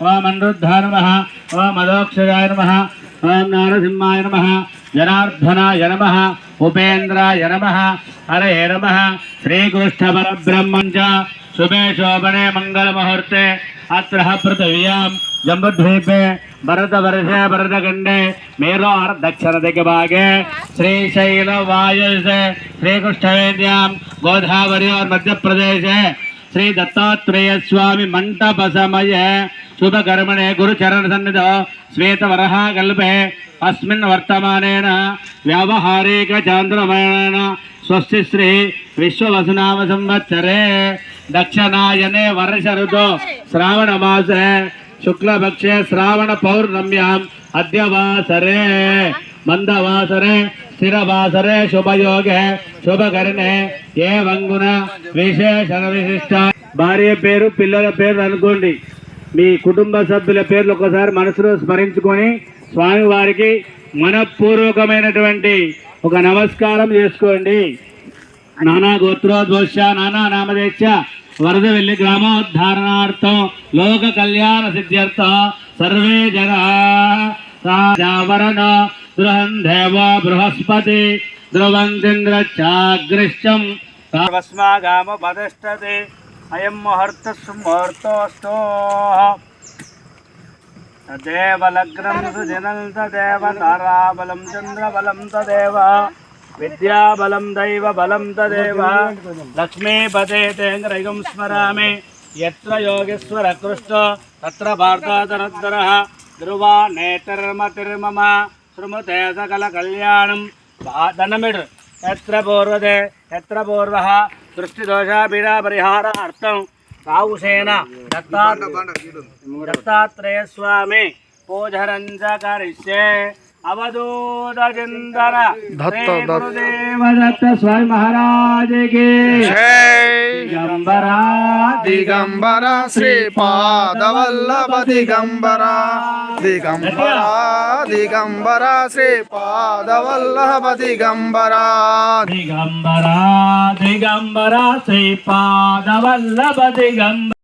ఓం అనిరుద్ధాయ నమ ఓం అదోక్షజాయ నమ ఓం నారసింహాయ నమ జనార్దనాయ నమ ఉపేంద్రాయ నమ హరే నమ శ్రీకృష్ణపరబ్రహ్మం చ శుభే శోభనే మంగళముహూర్తే అత్ర పృథివ్యాం జంబుద్వీపే భరతవర్షే భరతఖండే మేరోర్ దక్షిణ దిగ్భాగే శ్రీశైల వాయుషే శ్రీకృష్ణవేద్యాం గోదావరి మధ్యప్రదేశే శ్రీ దత్తాత్రేయ మంటప సమయే సుధకరమణే గురు చరణ సన్నిధ శ్వేత వరహా కల్పే అస్మిన్ వర్తమానేన వ్యావహారిక చాంద్రమయణ స్వస్తి శ్రీ విశ్వవసునామ సంవత్సరే దక్షనాయనే వర్ష శ్రావణ మాసే శుక్లపక్షే శ్రావణ పౌర్ణమ్యాం అద్యవాసరే మందవాసరే స్థిరవాసరే శుభయోగే శుభకరిణే ఏ వంగున విశేష విశిష్ట భార్య పేరు పిల్లల పేరు అనుకోండి మీ కుటుంబ సభ్యుల పేర్లు ఒకసారి మనసులో స్మరించుకొని స్వామివారికి మనపూర్వకమైనటువంటి ఒక నమస్కారం చేసుకోండి. నానా గోత్రోద్భోష నానా నామదేశ వరద వెళ్ళి గ్రామోద్ధారణార్థం లోక కళ్యాణ సిద్ధ్యర్థ సర్వే జనా సావరణ గృహం దేవ బృహస్పతి ధ్రువంతింద్రచాగ్రిష్టం భస్మాగామ పదష్టతే అయం ముహూర్త సుముహూర్తోస్తో తదేవలగ్నం సుజనం తదేవ తారాబలం చంద్రబలం తదేవ విద్యాబలం దైవ బలం తదేవ లక్ష్మీపదే తేంగ్రయుగం స్మరామి ఎత్ర యోగేశ్వర కృష్ణ తత్ర భారతాతరద్దర ధ్రువా నేతర్మతిర్మమ శృమతే సకల కళ్యాణం ధనమిడ్ ఎత్ర పూర్వదే ఎత్ర పూర్వ दृष्टिदोषापीडापरिहारार्थं दत्ता दत्तात्रेयस्वामी पूजरं च करिष्ये పూజరంజ కరిష్యే అవధూతచిందర దత్త, దత్త. గురుదేవ దత్త స్వామి మహారాజకి. దిగంబరా దిగంబర శ్రీపాదవల్లభ దిగంబర. దిగంబర దిగంబర శ్రీపాదవల్లభ దిగంబర. దిగంబరా దిగంబరా శ్రీపాదవల్లభ దిగంబర